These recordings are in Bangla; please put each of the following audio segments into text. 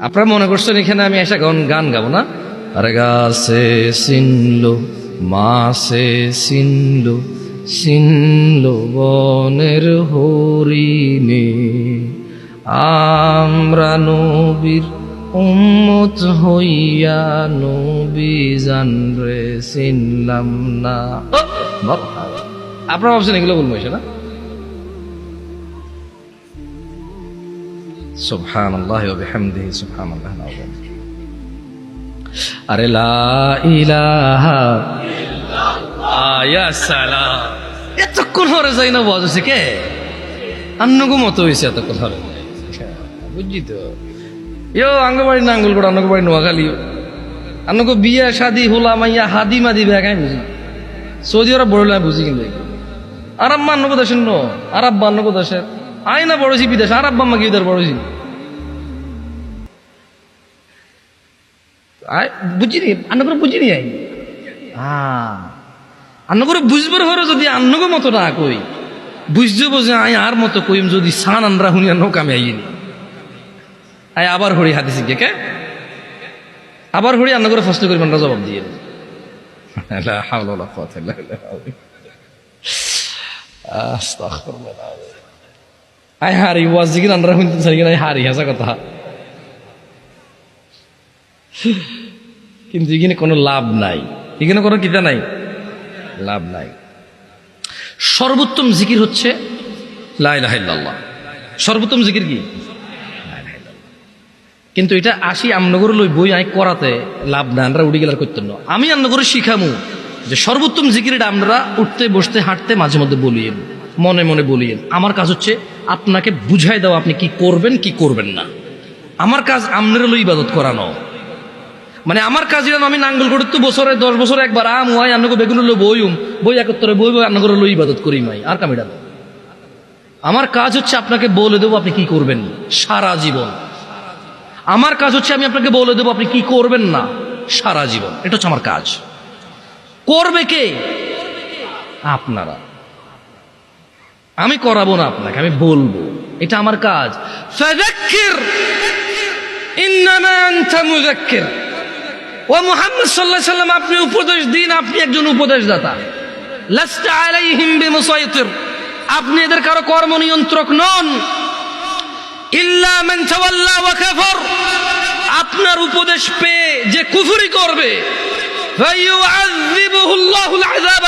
আপনারা মনে করছেন এখানে আমি এসে গান গান গাবো না? আরে গাছে সিনলো মাসে সিনলো সিনলো বনের হরিণে। আমরা নবীর উম্মত হইয়া নবী জানরে চিনলাম না। আপনারা ভাবছেন এগুলো বলব না? সুবহান আল্লাহ বিহামদিহি সুবহান আল্লাহ আরে লা ইলাহা আয়া সালাম। এতক্ষণ হরে যাই না বজ হচ্ছে কে? আন্নগো মতো হয়েছে এতক্ষণ হরে। বুঝছি তো? ইয়ো আঙ্গবাড়ি না আঙ্গুল করে আঙ্গবাড়ি নোয়াখালী। আন্নগো বিয়া শাদি হোলা মাইয়া হাদি মাদি ব্যাগাই বুঝি। সৌদি আরব বড় বুঝি কিন্তু আরব মান্নগো দেশের ন আরব মান্নগো দেশের। আই না বড়ছি বিদেশ আরব বাম্মা কি ইদার আয়, বুঝিনি আন্ন করে বুঝিনি আই? হ্যাঁ আন্ন করে বুঝবার যদি আন্নগো মতো না কই বুঝতে বোঝে আই আর মতো কইম যদি সান আনরা হুনিয়া নৌকা আমি আইনি আয়, আবার হরি হাতে শিখে, কে? আবার হরি আন্ন করে ফার্স্ট করি আমরা জবাব দিয়ে আই হারি ওয়াজ জিগির আনরা হুনতে সারি আই হারি, হাসা কথা। কিন্তু এখানে কোনো লাভ নাই। এখানে কোনো কিতা নাই? লাভ নাই। সর্বোত্তম জিকির হচ্ছে লাইলাহিল্লাহ সর্বোত্তম জিকির কি? কিন্তু এটা আসি আমনগর লই বই আই করাতে লাভ না আমরা উড়ি গেলার করতেন আমি আমনগরে শিখামু যে সর্বোত্তম জিকির এটা আমরা উঠতে, বসতে, হাঁটতে মাঝে মধ্যে বলিয়েন, মনে মনে বলিয়েন। আমার কাজ হচ্ছে আপনাকে বুঝাই দেওয়া আপনি কি করবেন কি করবেন না। আমার কাজ আমনের লই ইবাদত করানো। মানে আমার কাজ যেন আমি নাঙ্গল করে তো বছরে দশ বছর একবার আম, ওয়াই, আন্নগো বেগুন লো বইম বই একত্তরে বই বই আন্নগর লো ইবাদত করি মাই। আর কামিটা না। আমার কাজ হচ্ছে আপনাকে বলে দেবো আপনি কি করবেন। সারা জীবন। আমার কাজ হচ্ছে আমি আপনাকে বলে দেবো আপনি কি করবেন না। সারা জীবন। এটা হচ্ছে আমার কাজ। করবে কে? আপনারা। আমি করাবো না আপনাকে, আমি বলব। এটা আমার কাজ। ও মুহাম্মদ আলাইহি সাল্লাম, আপনি উপদেশ দিন, আপনি একজন উপদেশদাতা। আপনি এদের কারও কর্ম নিয়ন্ত্রক নন আপনার উপদেশ পেয়ে যে কুফরি করবে।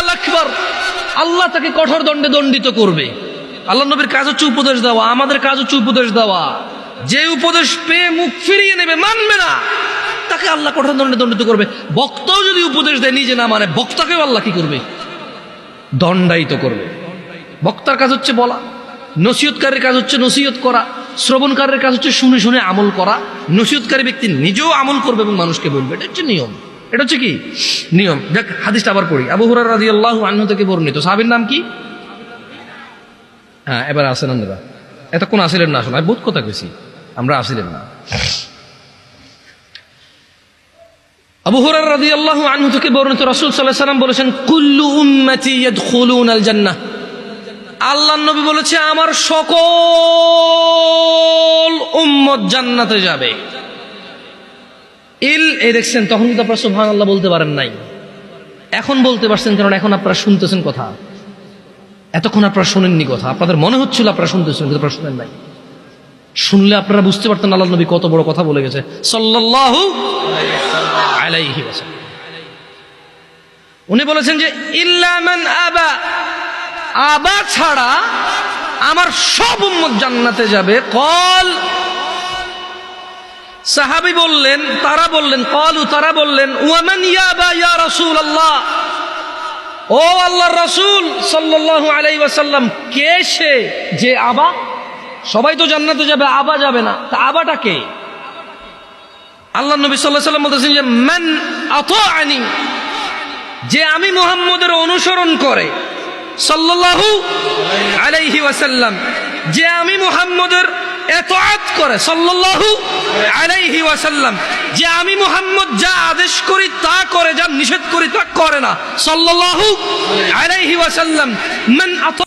আকবার। আল্লাহ তাকে কঠোর দণ্ডে দণ্ডিত করবে। আল্লাহ নবীর কাজ হচ্ছে উপদেশ দেওয়া, আমাদের কাজ হচ্ছে উপদেশ দেওয়া। যে উপদেশ পেয়ে মুখ ফিরিয়ে নেবে, মানবে না। তাকে আল্লাহ কঠোর দণ্ডে দণ্ডিত করবে। বক্তাও যদি উপদেশ দেয়, নিজে না মানে বক্তাকেও আল্লাহ কি করবে? দণ্ডায়িত করবে। বক্তার কাজ হচ্ছে বলা, নসিহতকারীর কাজ হচ্ছে নসিহত করা, শ্রবণকারের কাজ হচ্ছে শুনে শুনে আমল করা। নসিহতকারী ব্যক্তি নিজেও আমল করবে এবং মানুষকে বলবে, এটা হচ্ছে নিয়ম। এটা হচ্ছে কি? নিয়ম। দেখ, হাদিসটা আবার পড়ি। আবু হুরার রাজি আল্লাহ আন্ন থেকে বর্ণিত। সাহাবির নাম কি? হ্যাঁ এবার আসেন আপনারা এতক্ষণ আসিলেন না আসলে আমি বোধ কথা কইছি। আমরা আসিলেন না। আবু হুরার রাদিয়াল্লাহু আনহু থেকে বর্ণিত রাসূল আলাইহি সাল্লাম বলেছেন, কুল্লু উম্মতি ইয়াদখুলুনাল জান্নাহ আল্লাহ নবী বলেছে, আমার সকল উম্মত জান্নাতে যাবে। ইল, এই দেখছেন, তখন কিন্তু আপনারা সুবহানাল্লাহ বলতে পারেন নাই। এখন বলতে পারছেন কারণ এখন আপনারা শুনতেছেন কথা। এতক্ষণ আপনারা শোনেননি কথা। আপনাদের মনে হচ্ছিল আপনারা শুনতেছেন, কিন্তু আপনারা শুনেন নাই। শুনলে আপনারা বুঝতে পারতেন আল্লাহ নবী কত বড় কথা বলে গেছে। ওয়াসাল্লাম। উনি বলেছেন যে ইল্লামান আবা। আবা ছাড়া আমার সব উম্মত জান্নাতে যাবে। কল সাহাবি বললেন, তারা বললেন, কলু তারা বললেন, ওয়ামান ইয়াবা ইয়া রাসূলুল্লাহ? ও আল্লাহর রাসূল সাল্লাল্লাহু আলাইহি ওয়াসাল্লাম, কে সে? যে আবা? সবাই তো জান্নাতে যাবে, আবা যাবে না। তা আবাটা কে? আল্লাহ নবী সাল্লাহ সাল্লাম বলতেছেন যে, মান আতাআনি, যে আমি মুহাম্মদের অনুসরণ করে, সাল্লাল্লাহু আলাইহি ওয়াসাল্লাম, যে আমি মুহাম্মদের এতআত করে, সাল্লাল্লাহু আলাইহি ওয়াসাল্লাম। যে আমি মোহাম্মদ যা আদেশ করি তা করে, যা নিষেধ করি তা করে না। সাল্লাল্লাহু আলাইহি ওয়াসাল্লাম আতা